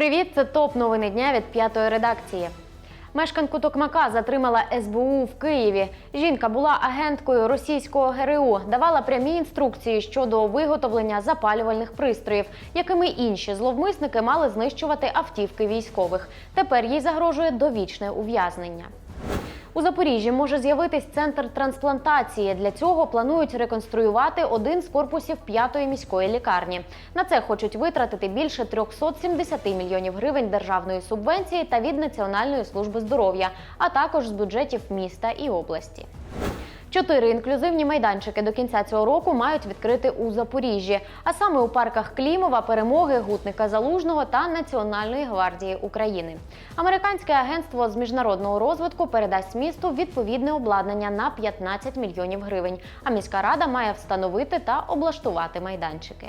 Привіт, це топ новини дня від п'ятої редакції. Мешканку Токмака затримала СБУ в Києві. Жінка була агенткою російського ГРУ, давала прямі інструкції щодо виготовлення запалювальних пристроїв, якими інші зловмисники мали знищувати автівки військових. Тепер їй загрожує довічне ув'язнення. У Запоріжжі може з'явитись центр трансплантації. Для цього планують реконструювати один з корпусів п'ятої міської лікарні. На це хочуть витратити більше 370 мільйонів гривень державної субвенції та від Національної служби здоров'я, а також з бюджетів міста і області. Чотири інклюзивні майданчики до кінця цього року мають відкрити у Запоріжжі, а саме у парках Клімова, Перемоги, Гутника Залужного та Національної гвардії України. Американське агентство з міжнародного розвитку передасть місту відповідне обладнання на 15 мільйонів гривень. А міська рада має встановити та облаштувати майданчики.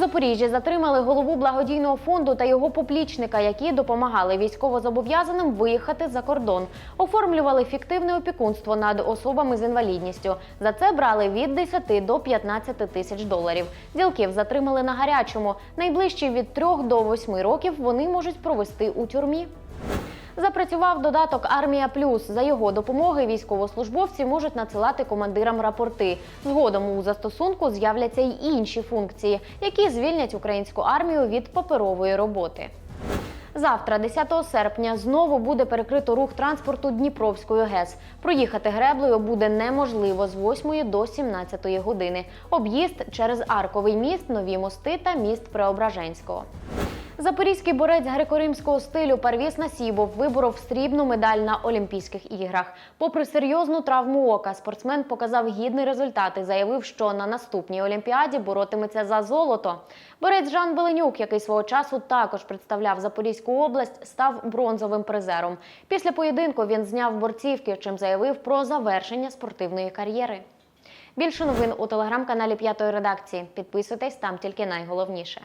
Запоріжжі затримали голову благодійного фонду та його поплічника, які допомагали військовозобов'язаним виїхати за кордон, оформлювали фіктивне опікунство над особами з інвалідністю. За це брали від 10 до 15 тисяч доларів. Ділків затримали на гарячому. Найближчі від 3 до 8 років вони можуть провести у тюрмі. Запрацював додаток Армія Плюс. За його допомоги військовослужбовці можуть надсилати командирам рапорти. Згодом у застосунку з'являться й інші функції, які звільнять українську армію від паперової роботи. Завтра, 10 серпня, знову буде перекрито рух транспорту Дніпровською ГЕС. Проїхати греблею буде неможливо з 8 до 17 години. Об'їзд через Арковий міст, нові мости та міст Преображенського. Запорізький борець греко-римського стилю Парвіс Насібов виборов срібну медаль на Олімпійських іграх. Попри серйозну травму ока, спортсмен показав гідний результат і заявив, що на наступній олімпіаді боротиметься за золото. Борець Жан Беленюк, який свого часу також представляв Запорізьку область, став бронзовим призером. Після поєдинку він зняв борцівки, чим заявив про завершення спортивної кар'єри. Більше новин у телеграм-каналі П'ятої редакції. Підписуйтесь там тільки найголовніше.